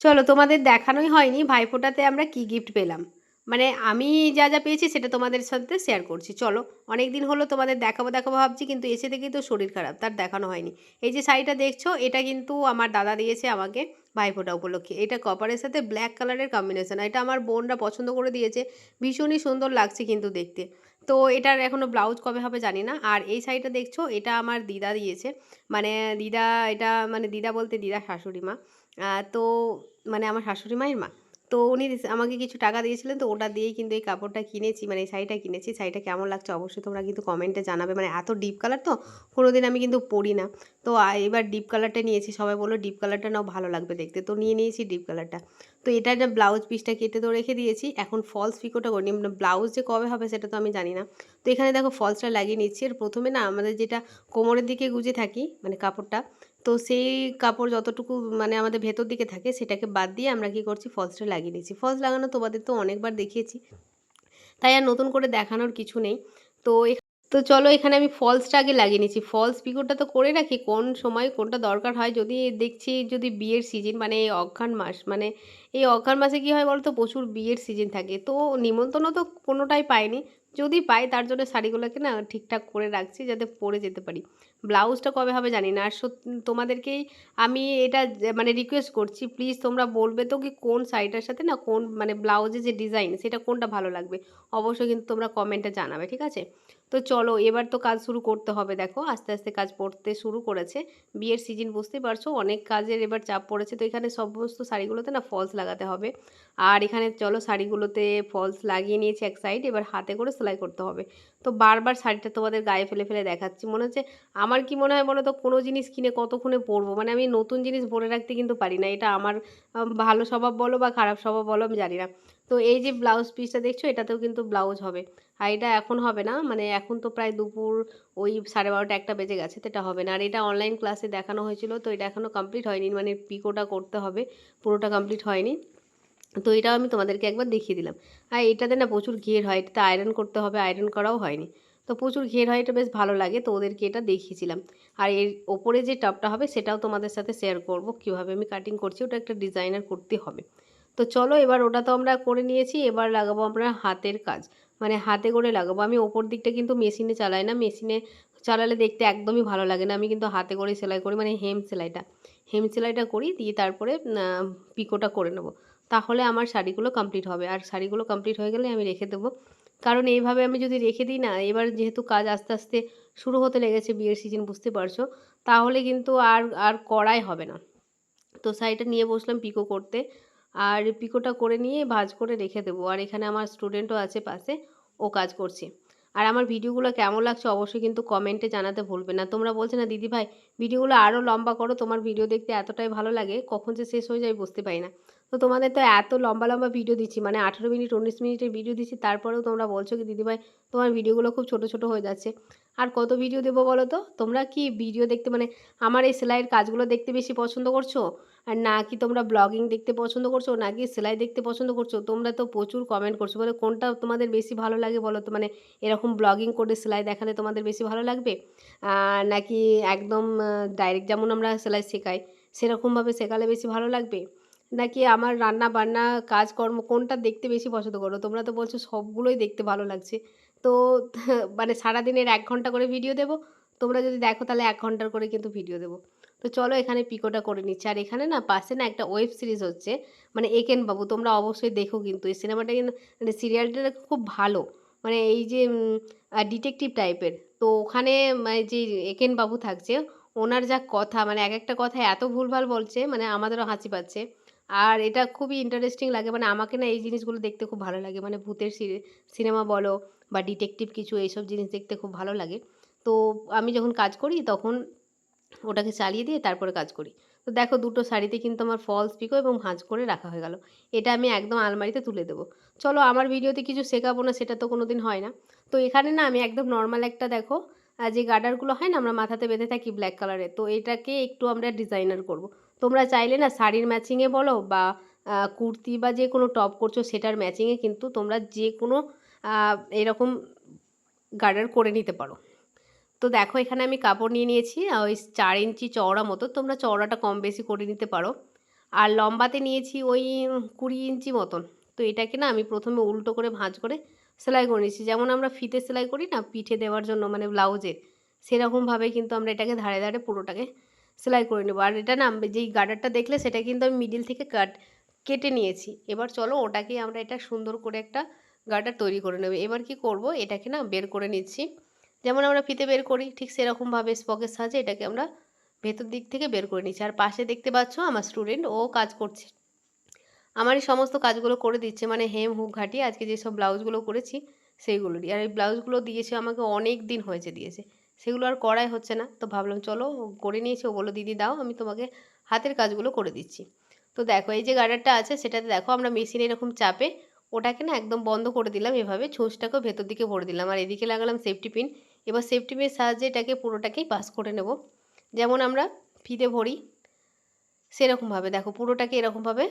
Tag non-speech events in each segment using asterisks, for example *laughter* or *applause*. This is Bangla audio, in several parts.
চলো তোমাদের দেখানোই হয়নি, ভাইফোঁটাতে আমরা কি গিফট পেলাম। মানে আমি যা যা পেয়েছি সেটা তোমাদের সাথে শেয়ার করছি। চলো অনেক দিন হলো তোমাদের দেখাবো দেখাবো ভাবছি, কিন্তু এসে দেখি তো শরীর খারাপ, তার দেখানো হয়নি। এই যে শাড়িটা দেখছ, এটা কিন্তু আমার দাদা দিয়েছে আমাকে ভাইফোঁটা উপলক্ষে। এটা কপারের সাথে ব্ল্যাক কালারের কম্বিনেশন এটা আমার বোনরা পছন্দ করে দিয়েছে। ভীষণই সুন্দর লাগছে কিন্তু দেখতে। তো এটার এখনও ব্লাউজ কবে হবে জানি না, আর এই শাড়িটা দেখছ, এটা আমার দিদা দিয়েছে। মানে দিদা, এটা মানে দিদা বলতে দিদা শাশুড়ি মা। তো মানে আমার শাশুড়ি মায়ের মা। তো উনি আমাকে কিছু টাকা দিয়েছিলেন, তো ওটা দিয়েই কিন্তু এই কাপড়টা কিনেছি মানে এই শাড়িটা কিনেছি। শাড়িটা কেমন লাগছে অবশ্যই তোমরা কিন্তু কমেন্টে জানাবে। মানে এত ডিপ কালার তো, কোনোদিন আমি কিন্তু পরি না। তো এবার ডিপ কালারটা নিয়েছি, সবাই বলল ডিপ কালারটা নাও, ভালো লাগবে দেখতে। তো নিয়ে নিয়েছি ডিপ কালারটা তো এটা একটা ব্লাউজ পিসটা কেটে তো রেখে দিয়েছি। এখন ফলস পিকোটা করিনি ব্লাউজ যে কবে হবে সেটা তো আমি জানি না। তো এখানে দেখো ফলসটা লাগিয়ে নিচ্ছি। আর প্রথমে না আমাদের যেটা কোমরের দিকে গুজে থাকি মানে কাপড়টা তো সেই কাপড় যতটুকু মানে আমাদের ভেতর দিকে থাকে সেটাকে বাদ দিয়ে আমরা কি করছি? ফলসটা লাগিয়ে নিচ্ছি ফলস লাগানো তোমাদের তো অনেকবার দেখিয়েছি। তাই আর নতুন করে দেখানোর কিছু নেই। তো তো চলো এখানে আমি ফলসটা আগে লাগিয়ে নিচ্ছি। ফলস পিকোটা তো করে রাখি, কোন সময় কোনটা দরকার হয় যদি দেখছি যদি বিয়ের সিজন মানে এই অঘ্রাণ মাস মানে এই অঘ্রাণ মাসে কী হয় বলতো? প্রচুর বিয়ের সিজন থাকে। তো নিমন্ত্রণ তো কোনোটাই পাইনি। যদি পাই তার জন্য শাড়িগুলোকে না ঠিকঠাক করে রাখছি যাতে পরে যেতে পারি। ব্লাউজটা কবে হবে জানি না। আর তোমাদেরকেই আমি এটা মানে রিকোয়েস্ট করছি প্লিজ তোমরা বলবে তো কি কোন শাড়িটার সাথে না কোন মানে ব্লাউজের যে ডিজাইন সেটা কোনটা ভালো লাগবে? অবশ্যই কিন্তু তোমরা কমেন্টে জানাবে, ঠিক আছে? তো চলো এবার তো কাজ শুরু করতে হবে, দেখো। আস্তে আস্তে কাজ পড়তে শুরু করেছে। বিয়ের সিজন বুঝতেই পারছ, অনেক কাজের এবার চাপ পড়েছে। তো এখানে সমস্ত শাড়িগুলোতে না ফলস লাগাতে হবে। আর এখানে চলো শাড়িগুলোতে ফলস লাগিয়ে নিয়েছি এক সাইড এবার হাতে করে সেলাই করতে হবে। তো বারবার শাড়িটা তোমাদের গায়ে ফেলে ফেলে দেখাচ্ছি। মনে হচ্ছে আমার কি মনে হয় বলো তো, কোনো জিনিস কিনে কতক্ষণে পরবো? মানে আমি নতুন জিনিস ভরে রাখতে কিন্তু পারি না। এটা আমার ভালো স্বভাব বলো বা খারাপ স্বভাব বলো, আমি জানি না। তো এই যে ব্লাউজ পিসটা দেখছ, এটাতেও কিন্তু ব্লাউজ হবে। আর এটা এখন হবে না মানে এখন তো প্রায় দুপুর ওই সাড়ে বারোটা একটা বেজে গেছে, তো এটা হবে না। আর এটা অনলাইন ক্লাসে দেখানো হয়েছিল, তো এটা এখনও কমপ্লিট হয়নি মানে পিকোটা করতে হবে, পুরোটা কমপ্লিট হয়নি। তো এটাও আমি তোমাদেরকে একবার দেখিয়ে দিলাম। আর এটাতে না প্রচুর ঘের হয়, এটাতে আয়রন করতে হবে আয়রন করাও হয়নি। তো প্রচুর ঘের হয়, এটা বেশ ভালো লাগে, তো ওদেরকে এটা দেখিয়েছিলাম। আর এর ওপরে যে টপটা হবে, সেটাও তোমাদের সাথে শেয়ার করব, কীভাবে আমি কাটিং করছি, ওটা একটা ডিজাইনার করতে হবে। তো চলো এবার ওটা তো আমরা করে নিয়েছি, এবার লাগাবো আমরা হাতের কাজ। মানে হাতে করে লাগাবো। আমি ওপর দিকটা কিন্তু মেশিনে চালাই না, মেশিনে চালালে দেখতে একদমই ভালো লাগে না। আমি কিন্তু হাতে করে সেলাই করি মানে হেম সেলাইটা। হেম সেলাইটা করি, দিয়ে তারপরে পিকোটা করে নেব। তাহলে আমার শাড়িগুলো কমপ্লিট হবে। আর শাড়িগুলো কমপ্লিট হয়ে গেলে আমি রেখে দেবো। কারণ এইভাবে আমি যদি রেখে দিই না, এবার যেহেতু কাজ আস্তে আস্তে শুরু হতে লেগেছে বিয়ের সিজন বুঝতে পারছ? তাহলে কিন্তু আর আর করাই হবে না। তো শাড়িটা নিয়ে বসলাম পিকো করতে। আর পিকোটা করে নিয়ে ভাজ করে রেখে দেবো। আর এখানে আমার স্টুডেন্টও আছে পাশে, ও কাজ করছে। আর আমার ভিডিওগুলো কেমন লাগছে অবশ্যই কিন্তু কমেন্টে জানাতে ভুলবে না। তোমরা বলছো না, দিদি ভাই, ভিডিওগুলো আরও লম্বা করো, তোমার ভিডিও দেখতে এতটাই ভালো লাগে, কখন যে শেষ হয়ে যায় বুঝতে পারি না। তো তোমাদের তো এত লম্বা লম্বা ভিডিও দিচ্ছি মানে আঠেরো মিনিট, উনিশ মিনিটের ভিডিও দিচ্ছি, তারপরেও তোমরা বলছো কি, দিদিভাই, তোমার ভিডিওগুলো খুব ছোট ছোট হয়ে যাচ্ছে। আর কত ভিডিও দেবো বলো তো? তোমরা কি ভিডিও দেখতে মানে আমার এই সেলাইয়ের কাজগুলো দেখতে বেশি পছন্দ করছ? আর না কি তোমরা ব্লগিং দেখতে পছন্দ করছ, না কি সেলাই দেখতে পছন্দ করছ? তোমরা তো প্রচুর কমেন্ট করছ, বলে কোনটা তোমাদের বেশি ভালো লাগে বলো তো? মানে এরকম ব্লগিং করে সেলাই দেখালে তোমাদের বেশি ভালো লাগবে? নাকি একদম ডাইরেক্ট যেমন আমরা সেলাই শেখাই, সেরকমভাবে শেখালে বেশি ভালো লাগবে? নাকি আমার রান্না বান্না কাজকর্ম কোনটা দেখতে বেশি পছন্দ করো? তোমরা তো বলছো সবগুলোই দেখতে ভালো লাগছে। তো *laughs* মানে সারাদিনের এক ঘণ্টা করে ভিডিও দেবো। তোমরা যদি দেখো তাহলে এক ঘণ্টার করে কিন্তু ভিডিও দেবো। তো চলো এখানে পিকোটা করে নিচ্ছি। আর এখানে না পাশে না একটা ওয়েব সিরিজ হচ্ছে। মানে একেন বাবু তোমরা অবশ্যই দেখো কিন্তু। এই সিনেমাটা কিন্তু মানে সিরিয়ালটা খুব ভালো। মানে এই যে ডিটেকটিভ টাইপের তো ওখানে মানে যে একেন বাবু থাকছে, ওনার যা কথা মানে এক একটা কথা এত ভুলভাল বলছে মানে আমাদেরও হাসি পাচ্ছে। আর এটা খুবই ইন্টারেস্টিং লাগে। মানে আমাকে না এই জিনিসগুলো দেখতে খুব ভালো লাগে। মানে ভূতের সিনেমা বলো বা ডিটেকটিভ কিছু এইসব জিনিস দেখতে খুব ভালো লাগে। তো আমি যখন কাজ করি তখন ওটাকে চালিয়ে দিয়ে তারপরে কাজ করি। তো দেখো দুটো শাড়িতে কিন্তু আমার ফলস পিকো এবং ভাঁজ করে রাখা হয়ে গেল। এটা আমি একদম আলমারিতে তুলে দেবো। চলো আমার ভিডিওতে কিছু শেখাবো না, সেটা তো কোনো দিন হয় না। তো এখানে না আমি একদম নর্মাল একটা দেখো যে গার্ডারগুলো হয় না, আমরা মাথাতে বেঁধে থাকি ব্ল্যাক কালারের তো এটাকে একটু আমরা ডিজাইনার করব। তোমরা চাইলে না শাড়ির ম্যাচিংয়ে বলো বা কুর্তি বা যে কোনো টপ করছ সেটার ম্যাচিংয়ে কিন্তু তোমরা যে কোনো এরকম গার্ডার করে নিতে পারো। তো দেখো এখানে আমি কাপড় নিয়ে নিয়েছি ওই চার ইঞ্চি চওড়া মতো, তোমরা চওড়াটা কম বেশি করে নিতে পারো। আর লম্বাতে নিয়েছি ওই কুড়ি ইঞ্চি মতন, তো এটাকে না আমি প্রথমে উল্টো করে ভাঁজ করে সেলাই করে নিয়েছি। যেমন আমরা ফিতে সেলাই করি না, পিঠে দেওয়ার জন্য মানে ব্লাউজের সেরকমভাবে কিন্তু আমরা এটাকে ধারে ধারে পুরোটাকে সেলাই করে নেব। আর এটা না যেই গার্ডারটা দেখলে সেটা কিন্তু আমি মিডিল থেকে কাট কেটে নিয়েছি। এবার চলো ওটাকে আমরা এটা সুন্দর করে একটা গার্ডার তৈরি করে নেবে। এবার কি করব? এটাকে না বের করে নিচ্ছি। যেমন আমরা ফিতে বের করি, ঠিক সেরকমভাবে স্পকের সাহায্যে এটাকে আমরা ভেতর দিক থেকে বের করে নিচ্ছি। আর পাশে দেখতে পাচ্ছ আমার স্টুডেন্ট ও কাজ করছে। আমারই সমস্ত কাজগুলো করে দিচ্ছে মানে হেম হুক ঘাটিয়ে আজকে যেসব ব্লাউজগুলো করেছি সেইগুলোরই আর এই ব্লাউজগুলো দিয়েছে আমাকে অনেক দিন হয়েছে দিয়েছে। সেগুলো আর করাই হচ্ছে না। তো ভাবলাম, চলো করে নিয়েছি। ও বলো দিদি, দাও, আমি তোমাকে হাতের কাজগুলো করে দিচ্ছি। তো দেখো, এই যে গার্ডারটা আছে, সেটাতে দেখো আমরা মেশিনে এরকম চাপে ওটাকে না একদম বন্ধ করে দিলাম এভাবে, ছোঁচটাকেও ভেতর দিকে ভরে দিলাম। আর এদিকে লাগালাম সেফটি পিন এবার সেফটি পিনের সাহায্যে এটাকে পুরোটাকেই পাস করে নেব। যেমন আমরা ফিতে ভরি, সেরকমভাবে। দেখো, পুরোটাকে এরকমভাবে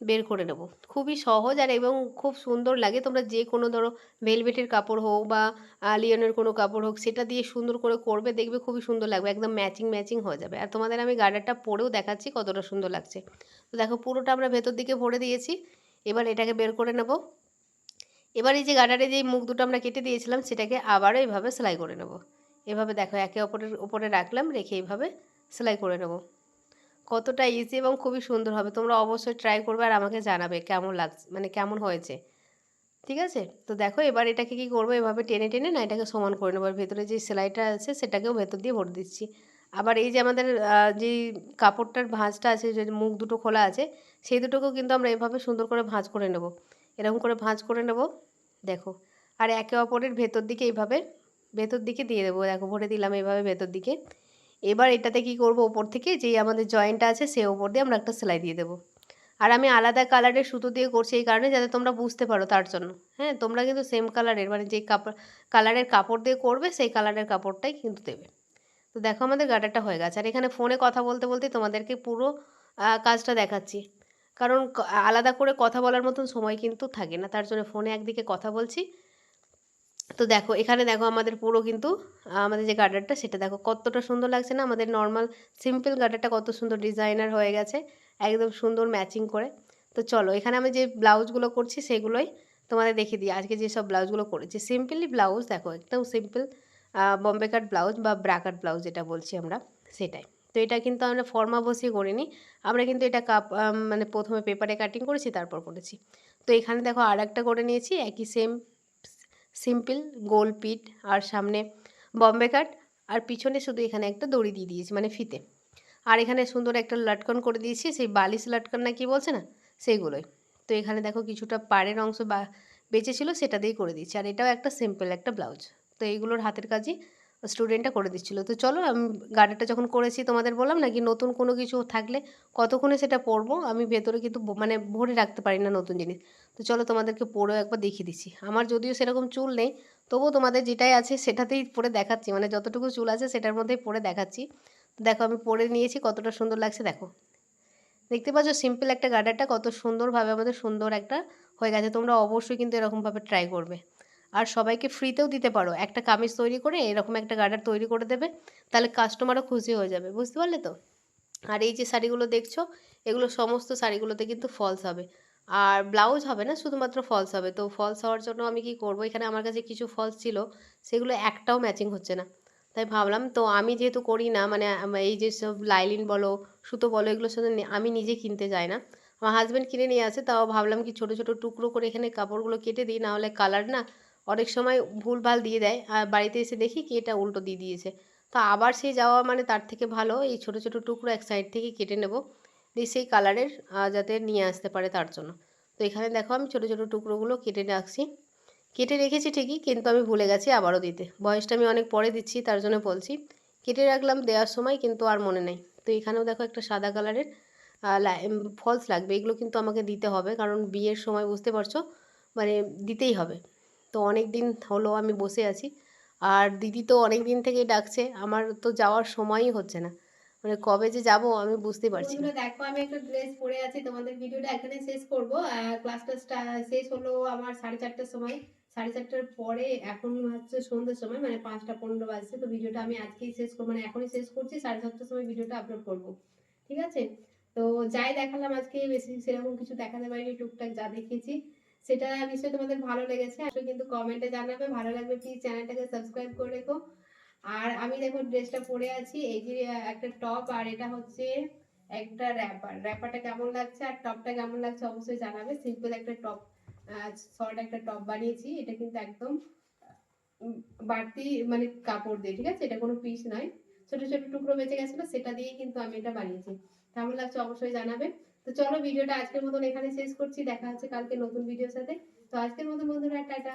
বের করে নেব। খুবই সহজ আর এবং খুব সুন্দর লাগে। তোমরা যে কোনো ধরো ভেলভেটের কাপড় হোক বা লিওনের কোনো কাপড় হোক, সেটা দিয়ে সুন্দর করে করবে, দেখবে খুবই সুন্দর লাগবে, একদম ম্যাচিং ম্যাচিং হয়ে যাবে। আর তোমাদের আমি গার্ডারটা পরেও দেখাচ্ছি কতটা সুন্দর লাগছে। তো দেখো পুরোটা আমরা ভেতর দিকে ভরে দিয়েছি, এবার এটাকে বের করে নেব। এবার এই যে গার্ডারে যেই মুখ দুটো আমরা কেটে দিয়েছিলাম, সেটাকে আবারও এইভাবে সেলাই করে নেব। এভাবে দেখো একে অপরের উপরে রাখলাম, রেখে এইভাবে সেলাই করে নেব। কতটা ইজি এবং খুবই সুন্দর হবে। তোমরা অবশ্যই ট্রাই করবে আর আমাকে জানাবে কেমন লাগছে মানে কেমন হয়েছে। ঠিক আছে? তো দেখো, এবার এটাকে কি করব? এভাবে টেনে টেনে না, এটাকে সমান করে নেব। আর ভেতরে যে সেলাইটা আছে, সেটাকেও ভেতর দিয়ে ভরে দিচ্ছি। আবার এই যে আমাদের যে কাপড়টার ভাঁজটা আছে, যে মুখ দুটো খোলা আছে, সেই দুটোকেও কিন্তু আমরা এভাবে সুন্দর করে ভাঁজ করে নেব। এরকম করে ভাঁজ করে নেব, দেখো। আর একে অপরের ভেতর দিকে এইভাবে, ভেতর দিকে দিয়ে দেবো। দেখো, ভরে দিলাম এইভাবে ভেতর দিকে। এবার এটাতে কি করব? ওপর থেকে যেই আমাদের জয়েন্টটা আছে, সে ওপর দিয়ে আমরা একটা সেলাই দিয়ে দেবো। আর আমি আলাদা কালারের সুতো দিয়ে করছি এই কারণে যাতে তোমরা বুঝতে পারো তার জন্য। হ্যাঁ তোমরা কিন্তু সেম কালারের মানে যেই কাপড় কালারের কাপড় দিয়ে করবে, সেই কালারের কাপড়টাই কিন্তু দেবে। তো দেখো আমাদের গার্ডারটা হয়ে গেছে। আর এখানে ফোনে কথা বলতে বলতে তোমাদেরকে পুরো কাজটা দেখাচ্ছি। কারণ আলাদা করে কথা বলার মতন সময় কিন্তু থাকে না। তার জন্য ফোনে একদিকে কথা বলছি তো দেখো, এখানে দেখো আমাদের পুরো কিন্তু আমাদের যে গার্ডারটা সেটা দেখো কতটা সুন্দর লাগছে না? আমাদের নর্মাল সিম্পল গার্ডারটা কত সুন্দর ডিজাইনার হয়ে গেছে, একদম সুন্দর ম্যাচিং করে। তো চলো, এখানে আমি যে ব্লাউজগুলো করছি সেগুলোই তোমাদের দেখিয়ে দিই। আজকে যেসব ব্লাউজগুলো করেছি সিম্পলি ব্লাউজ দেখো, একদম সিম্পল বম্বে কাট ব্লাউজ বা ব্রাকাট ব্লাউজ যেটা বলছি আমরা, সেটাই। তো এটা কিন্তু আমরা ফর্মা বসিয়ে করিনি, আমরা কিন্তু এটা কাপ মানে প্রথমে পেপারে কাটিং করেছি, তারপর করেছি। তো এখানে দেখো আর একটা করে নিয়েছি, একই সেম সিম্পল গোল পিট আর সামনে বম্বে কাট আর পিছনে শুধু এখানে একটা দড়ি দিয়ে দিয়েছি মানে ফিতে। আর এখানে সুন্দর একটা লটকন করে দিয়েছি, সেই বালিশ লটকন না কি বলছে না? সেইগুলোই। তো এখানে দেখো কিছুটা পাড়ের অংশ বা বেঁচে ছিল, সেটা দিয়েই করে দিচ্ছি আর এটাও একটা সিম্পল একটা ব্লাউজ। তো এইগুলোর হাতের কাজই স্টুডেন্টটা করে দিচ্ছিল। তো চলো আমি গার্ডারটা যখন করেছি তোমাদের বললাম না কি নতুন কোনো কিছু থাকলে কতক্ষণে সেটা পরবো আমি ভেতরে কিন্তু মানে ভরে রাখতে পারি না নতুন জিনিস। তো চলো তোমাদেরকে পরেও একবার দেখিয়ে দিচ্ছি। আমার যদিও সেরকম চুল নেই, তবুও তোমাদের যেটাই আছে সেটাতেই পরে দেখাচ্ছি। মানে যতটুকু চুল আছে সেটার মধ্যেই পরে দেখাচ্ছি। দেখো আমি পরে নিয়েছি, কতটা সুন্দর লাগছে দেখো। দেখতে পাচ্ছ সিম্পল একটা গার্ডারটা কত সুন্দরভাবে আমাদের সুন্দর একটা হয়ে গেছে। তোমরা অবশ্যই কিন্তু এরকমভাবে ট্রাই করবে। আর সবাইকে ফ্রিতেও দিতে পারো। একটা কামিজ তৈরি করে এরকম একটা গার্ডার তৈরি করে দেবে, তাহলে কাস্টমারও খুশি হয়ে যাবে। বুঝতে পারলে তো? আর এই যে শাড়িগুলো দেখছ, এগুলো সমস্ত শাড়িগুলোতে কিন্তু ফলস হবে। আর ব্লাউজ হবে না, শুধুমাত্র ফলস হবে। তো ফলস হওয়ার জন্য আমি কি করব? এখানে আমার কাছে কিছু ফলস ছিল, সেগুলো একটাও ম্যাচিং হচ্ছে না। তাই ভাবলাম, তো আমি যেহেতু করি না মানে এই যে সব লাইলিন বলো, সুতো বলো, এগুলোর সাথে আমি নিজে কিনতে যাই না। আমার হাজব্যান্ড কিনে নিয়ে আসে, তাও ভাবলাম কি ছোটো ছোটো টুকরো করে এখানে কাপড়গুলো কেটে দিই নাহলে কালার না অনেক সময় ভুলভাল দিয়ে দেয়। আর বাড়িতে এসে দেখি কি এটা উল্টো দিয়ে দিয়েছে। তো আবার সেই যাওয়া মানে তার থেকে ভালো। এই ছোটো ছোটো টুকরো এক সাইড থেকে কেটে নেব। দিয়ে সেই কালারের যাতে নিয়ে আসতে পারে তার জন্য। তো এখানে দেখো আমি ছোটো ছোটো টুকরোগুলো কেটে রাখছি। কেটে রেখেছি ঠিকই, কিন্তু আমি ভুলে গেছি আবারও দিতে। বয়সটা আমি অনেক পরে দিচ্ছি, তার জন্য বলছি। কেটে রাখলাম দেওয়ার সময়, কিন্তু আর মনে নেই। তো এখানেও দেখো একটা সাদা কালারের ফলস লাগবে। এগুলো কিন্তু আমাকে দিতে হবে, কারণ বিয়ের সময় বুঝতে পারছ? মানে দিতেই হবে। তো অনেক দিন হলো আমি বসে আছি। আর দিদি তো অনেক দিন থেকেই ডাকছে, আমার তো যাওয়ার সময়ই হচ্ছে না। মানে কবে যে যাব আমি বুঝতে পারছি না। দেখো আমি একটা ড্রেস পরে আছি, তোমাদের ভিডিওটা এখানে শেষ করব। ক্লাসটা শেষ হলো আমার সাড়ে চারটার সময়। সাড়ে চারটার পরে এখন হচ্ছে সন্ধ্যের সময় মানে পাঁচটা পনেরো বাজছে। তো ভিডিওটা আমি আজকেই শেষ করব মানে এখনই শেষ করছি, সাড়ে সাতটার সময় ভিডিওটা আপলোড করব। ঠিক আছে? তো যাই দেখালাম আজকে, বেশি সেরকম কিছু দেখাতে পারিনি, টুকটাক যা দেখিয়েছি। সেটা নিশ্চয়ই তোমাদের ভালো লেগেছে। আসলে কিন্তু কমেন্টে জানাবে। ভালো লাগবে প্লিজ চ্যানেলটাকে সাবস্ক্রাইব করে রেখো। আর আমি দেখো ড্রেসটা পরে আছি। এই যে একটা টপ আর এটা হচ্ছে একটা র্যাপার র্যাপারটা কেমন লাগছে আর টপটা কেমন লাগছে অবশ্যই জানাবে। সিম্পল একটা টপ শর্ট একটা টপ বানিয়েছি। এটা কিন্তু একদম বাড়তি মানে কাপড় দিয়ে, ঠিক আছে? এটা কোনো পিস নয়। ছোট ছোট টুকরো বেঁচে গেছিল, সেটা দিয়ে কিন্তু আমি এটা বানিয়েছি। কেমন লাগছে অবশ্যই জানাবে। তো চলো ভিডিওটা আজকের মতন এখানে শেষ করছি। দেখা হচ্ছে কালকে নতুন ভিডিওর সাথে। তো আজকের মতন বন্ধুরা, টাটা।